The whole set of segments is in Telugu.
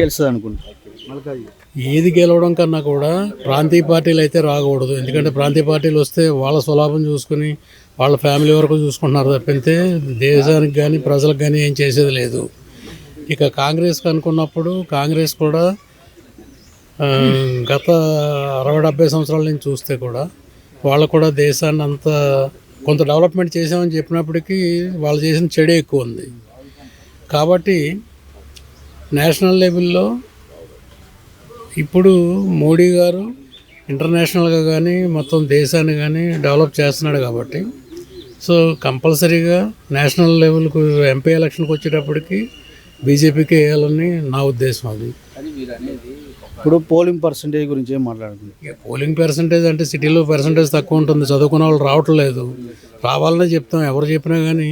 గెలుస్తుంది అనుకుంటా ఏది గెలవడం కన్నా కూడా ప్రాంతీయ పార్టీలు అయితే రాకూడదు. ఎందుకంటే ప్రాంతీయ పార్టీలు వస్తే వాళ్ళ స్వలాభం చూసుకుని వాళ్ళ ఫ్యామిలీ వరకు చూసుకుంటున్నారు తప్పితే దేశానికి కానీ ప్రజలకు కానీ ఏం చేసేది లేదు. ఇక కాంగ్రెస్కి అనుకున్నప్పుడు కాంగ్రెస్ కూడా గత అరవై డెబ్బై సంవత్సరాల నుంచి చూస్తే కూడా వాళ్ళు కూడా దేశాన్ని అంతా కొంత డెవలప్మెంట్ చేసామని చెప్పినప్పటికీ వాళ్ళు చేసిన చెడే ఎక్కువ ఉంది. కాబట్టి నేషనల్ లెవెల్లో ఇప్పుడు మోడీ గారు ఇంటర్నేషనల్గా కానీ మొత్తం దేశాన్ని కానీ డెవలప్ చేస్తున్నాడు కాబట్టి. సో కంపల్సరీగా నేషనల్ లెవెల్కు ఎంపీ ఎలక్షన్కి వచ్చేటప్పటికి బీజేపీకి వేయాలని నా ఉద్దేశం అది. ఇప్పుడు పోలింగ్ పర్సంటేజ్ గురించి ఏం పోలింగ్ పర్సంటేజ్ అంటే సిటీలో పర్సంటేజ్ తక్కువ ఉంటుంది చదువుకున్న వాళ్ళు రావట్లేదు. రావాలనే చెప్తాం ఎవరు చెప్పినా కానీ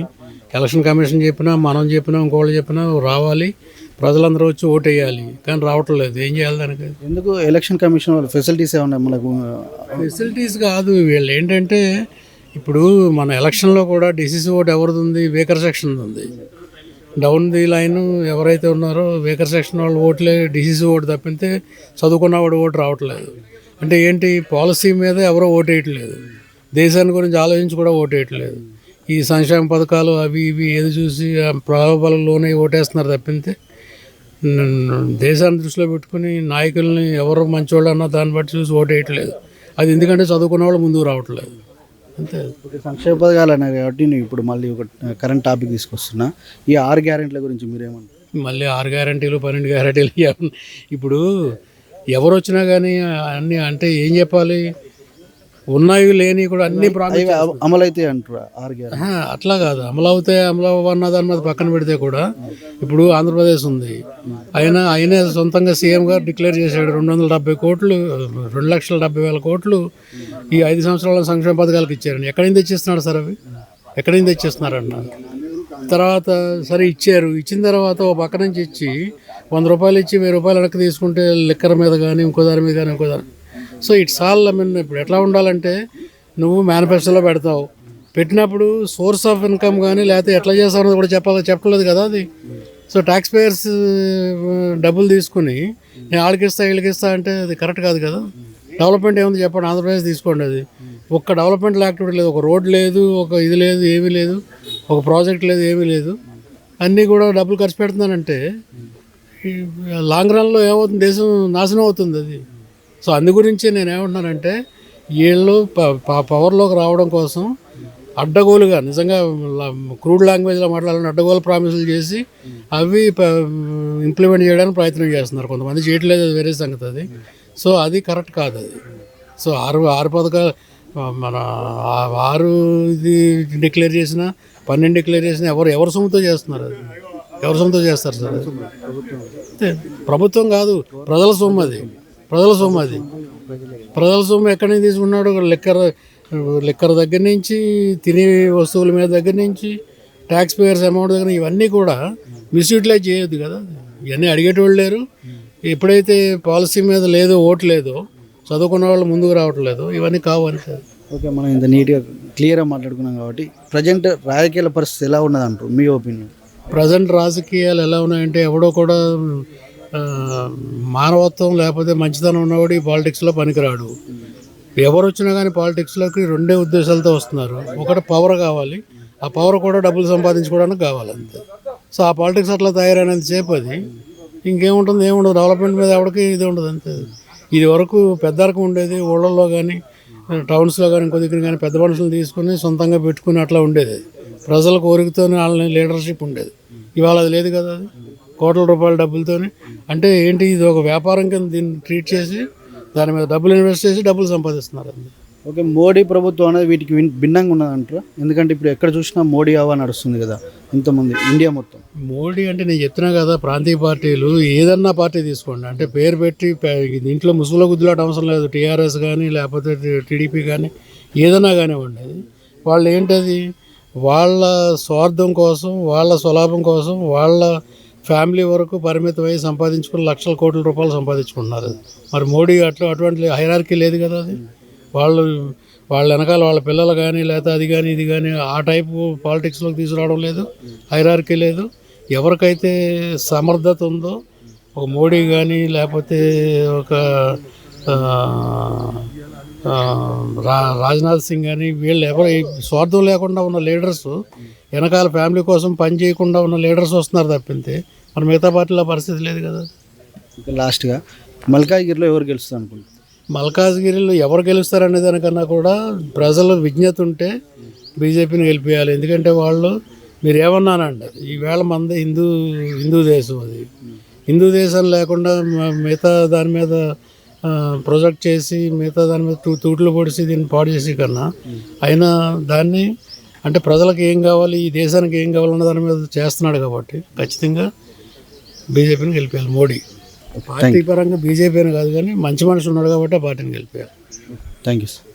ఎలక్షన్ కమిషన్ చెప్పినా మనం చెప్పినా ఇంకోళ్ళు చెప్పినా రావాలి. ప్రజలందరూ వచ్చి ఓటు వేయాలి కానీ రావట్లేదు ఏం చేయాలి దానికి? ఎందుకు ఎలక్షన్ కమిషన్ వాళ్ళు ఫెసిలిటీస్ ఏమన్నా మనకు ఫెసిలిటీస్ కాదు. వీళ్ళు ఏంటంటే ఇప్పుడు మన ఎలక్షన్లో కూడా డిసిసి ఓట్ ఎవరిది ఉంది? వేకర్ సెక్షన్ ఉంది. డౌన్ ది లైన్ ఎవరైతే ఉన్నారో వేకర్ సెక్షన్ వాళ్ళు ఓట్లే డిసిసి ఓటు తప్పితే చదువుకున్న వాడు ఓటు రావట్లేదు. అంటే ఏంటి? పాలసీ మీద ఎవరో ఓటు వేయట్లేదు దేశాన్ని గురించి ఆలోచించి కూడా ఓటు వేయట్లేదు ఈ సంక్షేమ పథకాలు అవి ఇవి ఏది చూసి ఆ ప్రలోభాలలోనే ఓటేస్తున్నారు తప్పితే దేశాన్ని దృష్టిలో పెట్టుకుని నాయకుల్ని ఎవరు మంచోళ్ళు అన్న దాన్ని బట్టి చూసి ఓటు వేయట్లేదు. అది ఎందుకంటే చదువుకున్న వాళ్ళు ముందుకు రావట్లేదు. అంతే. సంక్షేమ పథకాలు అన్నారు కాబట్టి నేను ఇప్పుడు మళ్ళీ ఒక కరెంట్ టాపిక్ తీసుకొస్తున్నా. ఈ ఆరు గ్యారెంట్ల గురించి మీరేమంటారు మళ్ళీ ఆరు గ్యారంటీలు పన్నెండు గ్యారంటీలు. ఇప్పుడు ఎవరు వచ్చినా కానీ అన్నీ అంటే ఏం చెప్పాలి? ఉన్నాయి లేని కూడా అన్ని ప్రాంతాలు అవి అమ- అమలైతే అంటారు? అట్లా కాదు. అమలు అవుతాయి అమలు అవ్వన్న దాని మీద పక్కన పెడితే కూడా ఇప్పుడు ఆంధ్రప్రదేశ్ ఉంది. ఆయన ఆయనే సొంతంగా సీఎం గారు డిక్లేర్ చేశాడు. రెండు వందల డెబ్బై కోట్లు రెండు లక్షల డెబ్బై వేల కోట్లు ఈ ఐదు సంవత్సరాల సంక్షేమ పథకాలకు ఇచ్చారండి ఎక్కడి నుంచి తెచ్చిస్తున్నాడు సార్ అవి? ఎక్కడి నుంచి తెచ్చిస్తున్నారన్న తర్వాత సరే ఇచ్చారు. ఇచ్చిన తర్వాత ఓ పక్క నుంచి ఇచ్చి వంద రూపాయలు ఇచ్చి వెయ్యి రూపాయలు వెనక్కి తీసుకుంటే లిక్కర్ మీద కానీ ఇంకో దాని మీద కానీ ఇంకో దాని so it's all I mean ఇప్పుడు ఎట్లా ఉండాలంటే నువ్వు మేనిఫెస్టోలో పెడతావు. పెట్టినప్పుడు సోర్స్ ఆఫ్ ఇన్కమ్ కానీ లేకపోతే ఎట్లా చేస్తావు కూడా చెప్పాలి చెప్పలేదు కదా అది. సో ట్యాక్స్ పేయర్స్ uh, డబ్బులు తీసుకుని నేను ఆడికిస్తా వీళ్ళకిస్తా అంటే అది కరెక్ట్ కాదు కదా. డెవలప్మెంట్ ఏముంది చెప్పండి ఆంధ్రప్రదేశ్ తీసుకోండి అది. ఒక్క డెవలప్మెంట్ యాక్టివిటీ లేదు ఒక రోడ్ లేదు ఒక ఇది లేదు ఏమీ లేదు ఒక ప్రాజెక్ట్ లేదు ఏమీ లేదు. అన్నీ కూడా డబ్బులు ఖర్చు పెడుతున్నానంటే లాంగ్ రన్లో ఏమవుతుంది దేశం నాశనం అవుతుంది అది. సో అందు గురించి నేను ఏమంటున్నానంటే వీళ్ళు పవర్లోకి రావడం కోసం అడ్డగోలుగా నిజంగా క్రూడ్ లాంగ్వేజ్లో మాట్లాడాలని అడ్డగోలు ప్రామిసులు చేసి అవి ఇంప్లిమెంట్ చేయడానికి ప్రయత్నం చేస్తున్నారు. కొంతమంది చేయట్లేదు అది వేరే సంగతి అది. సో అది కరెక్ట్ కాదు అది. సో ఆరు ఆరు పథకాలు మన ఆరు ఇది డిక్లేర్ చేసిన పన్నెండు డిక్లేర్ చేసిన ఎవరు ఎవరు సొమ్ముతో చేస్తున్నారు అది? ఎవరు సొమ్ముతో చేస్తారు సార్. ప్రభుత్వం కాదు ప్రజల సొమ్ము అది. ప్రజల సొమ్ము అది. ప్రజల సొమ్ము ఎక్కడి నుంచి తీసుకున్నాడు? లెక్కర్ లెక్కర్ దగ్గర నుంచి తినే వస్తువుల మీద దగ్గర నుంచి ట్యాక్స్ పేయర్స్ అమౌంట్ దగ్గర ఇవన్నీ కూడా మిస్యూటిలైజ్ చేయొద్దు కదా. ఇవన్నీ అడిగేటోళ్ళు లేరు. ఎప్పుడైతే పాలసీ మీద లేదో ఓటు లేదో చదువుకున్న వాళ్ళు ముందుకు రావట్లేదు ఇవన్నీ కావు అంతే. ఓకే మనం ఇంత నీట్గా క్లియర్గా మాట్లాడుకున్నాం కాబట్టి ప్రజెంట్ రాజకీయాల పరిస్థితి ఎలా ఉన్నది అంటారు మీ ఒపీనియన్ ప్రజెంట్ రాజకీయాలు ఎలా ఉన్నాయంటే ఎవడో కూడా మానవత్వం లేకపోతే మంచితనం ఉన్నవాడు ఈ పాలిటిక్స్లో పనికిరాడు. ఎవరు వచ్చినా కానీ పాలిటిక్స్లోకి రెండే ఉద్దేశాలతో వస్తున్నారు. ఒకటి పవర్ కావాలి. ఆ పవర్ కూడా డబ్బులు సంపాదించుకోవడానికి కావాలి అంతే. సో ఆ పాలిటిక్స్ అట్లా తయారైనంతసేపు అది. ఇంకేముంటుంది? ఏముండదు? డెవలప్మెంట్ మీద ఎవరికి ఇది ఉండదు అంతే. ఇది వరకు పెద్దరకు ఉండేది. ఊళ్ళల్లో కానీ టౌన్స్లో కానీ ఇంకో దగ్గర కానీ పెద్ద మనుషులు తీసుకుని సొంతంగా పెట్టుకుని అట్లా ఉండేది. ప్రజల కోరికతో వాళ్ళని లీడర్షిప్ ఉండేది. ఇవాళ అది లేదు కదా అది. కోట్ల రూపాయల డబ్బులతోని. అంటే ఏంటి ఇది ఒక వ్యాపారం కింద దీన్ని ట్రీట్ చేసి దాని మీద డబ్బులు ఇన్వెస్ట్ చేసి డబ్బులు సంపాదిస్తున్నారు అంతే. ఓకే మోడీ ప్రభుత్వం అనేది వీటికి భిన్నంగా ఉన్నది అంటారా ఎందుకంటే ఇప్పుడు ఎక్కడ చూసినా మోడీ హవా నడుస్తుంది కదా ఇంతమంది ఇండియా మొత్తం. మోడీ అంటే నేను చెప్తున్నా కదా ప్రాంతీయ పార్టీలు ఏదన్నా పార్టీ తీసుకోండి. అంటే పేరు పెట్టి దీంట్లో ముసుగులో గుద్దులాట అవసరం లేదు. టీఆర్ఎస్ కానీ లేకపోతే టీడీపీ కానీ ఏదైనా కానివ్వండి. వాళ్ళు ఏంటది వాళ్ళ స్వార్థం కోసం వాళ్ళ స్వలాభం కోసం వాళ్ళ ఫ్యామిలీ వరకు పరిమితమై సంపాదించుకుని లక్షల కోట్ల రూపాయలు సంపాదించుకుంటున్నారు. మరి మోడీ అట్లా అటువంటి హైరార్కీ లేదు కదా అది? వాళ్ళు వాళ్ళ వెనకాల వాళ్ళ పిల్లలు కానీ లేకపోతే అది కానీ ఇది కానీ ఆ టైపు పాలిటిక్స్లోకి తీసుకురావడం లేదు. హైరార్కీ లేదు. ఎవరికైతే సమర్థత ఉందో ఒక మోడీ కానీ లేకపోతే ఒక రా రాజ్నాథ్ సింగ్ కానీ వీళ్ళు ఎవరు స్వార్థం లేకుండా ఉన్న లీడర్స్ వెనకాల ఫ్యామిలీ కోసం పని చేయకుండా ఉన్న లీడర్స్ వస్తున్నారు తప్పింతే. మన మిగతా పార్టీల పరిస్థితి లేదు కదా. లాస్ట్గా మల్కాజ్గిరిలో ఎవరు గెలుస్తారు అనుకుంటున్నారు? మల్కాజ్గిరిలో ఎవరు గెలుస్తారనే దానికన్నా కూడా ప్రజల విజ్ఞత ఉంటే బీజేపీని గెలిపించాలి ఎందుకంటే వాళ్ళు మీరు ఏమన్నానండి ఈవేళ మంది హిందూ హిందూ దేశం అది. హిందూ దేశం లేకుండా మిగతా దాని మీద ప్రొజెక్ట్ చేసి మిగతా దాని మీద తూ తూట్లు పొడిచి దీన్ని పాడు చేసి కన్నా అయినా దాన్ని అంటే ప్రజలకు ఏం కావాలి ఈ దేశానికి ఏం కావాలన్న దాని మీద చేస్తున్నాడు కాబట్టి ఖచ్చితంగా బీజేపీని గెలిపేయాలి. మోడీ. పార్టీ పరంగా బీజేపీ అని కాదు కానీ మంచి మనిషి ఉన్నాడు కాబట్టి ఆ పార్టీని గెలిపేయాలి. Thank you sir